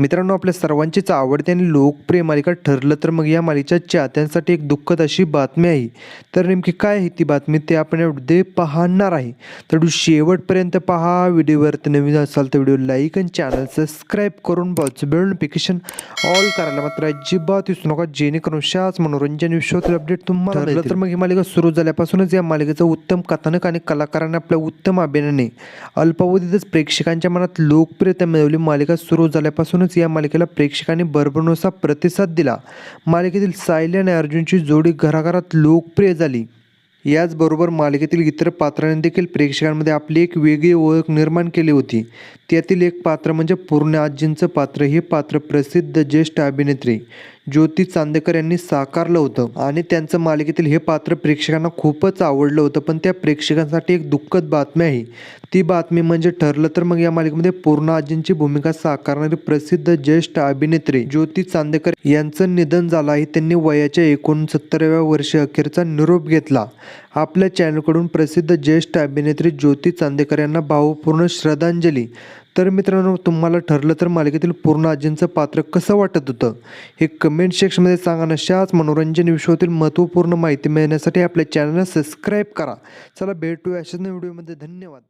मित्रांनो आपल्या सर्वांचीच आवडती आणि लोकप्रिय मालिका ठरलं तर मग या मालिकेच्या चाहत्यांसाठी एक दुःखद अशी बातमी आहे. तर नेमकी काय आहे ती बातमी ते आपण यामध्ये पाहणार आहे. तर शेवटपर्यंत पहा. व्हिडिओवरती नवीन असाल तर व्हिडिओ लाईक आणि चॅनल सबस्क्राईब करून बाजू बेल नोटिफिकेशन ऑल करायला मात्र अजिबात विसरू नका. जेणेकरून शाच मनोरंजन विश्वातील अपडेट तुम्हाला ठरलं तर मग ही मालिका सुरू झाल्यापासूनच या मालिकेचं उत्तम कथानक आणि कलाकारांनी आपल्या उत्तम अभिनयाने अल्पावधीतच प्रेक्षकांच्या मनात लोकप्रियता मिळवली. मालिका सुरू झाल्यापासूनच या मालिकेला प्रेक्षकांनी भरभरून प्रतिसाद दिला. मालिकेतील सायली आणि अर्जुनची जोडी घराघरात लोकप्रिय झाली. याचबरोबर मालिकेतील इतर पात्रांनी देखील प्रेक्षकांमध्ये आपली एक वेगळी ओळख निर्माण केली होती. त्यातील एक पात्र म्हणजे पूर्ण आजींचं पात्र. हे पात्र प्रसिद्ध ज्येष्ठ अभिनेत्री. ज्योती चांदेकर यांनी साकारलं होतं. आणि त्यांचं मालिकेतील हे पात्र प्रेक्षकांना खूपच आवडलं होतं. पण त्या प्रेक्षकांसाठी एक दुःखद बातमी आहे. ती बातमी म्हणजे ठरलं तर मग या मालिकेमध्ये पूर्ण आजींची भूमिका साकारणारी प्रसिद्ध ज्येष्ठ अभिनेत्री ज्योती चांदेकर यांचं निधन झालं आहे त्यांनी वयाच्या एकोणसत्तराव्या वर्षी अखेरचा निरोप घेतला. आपल्या चॅनलकडून प्रसिद्ध ज्येष्ठ अभिनेत्री ज्योती चांदेकर यांना भावपूर्ण श्रद्धांजली. तर मित्रांनो तुम्हाला ठरलं तर मालिकेतील पूर्ण आजींचं पात्र कसं वाटत होतं हे कमेंट सेक्शनमध्ये सांगा नशाच मनोरंजन विश्वातील महत्त्वपूर्ण माहिती मिळण्यासाठी आपल्या चॅनलला सबस्क्राईब करा. चला भेटूया अशाच व्हिडिओमध्ये धन्यवाद.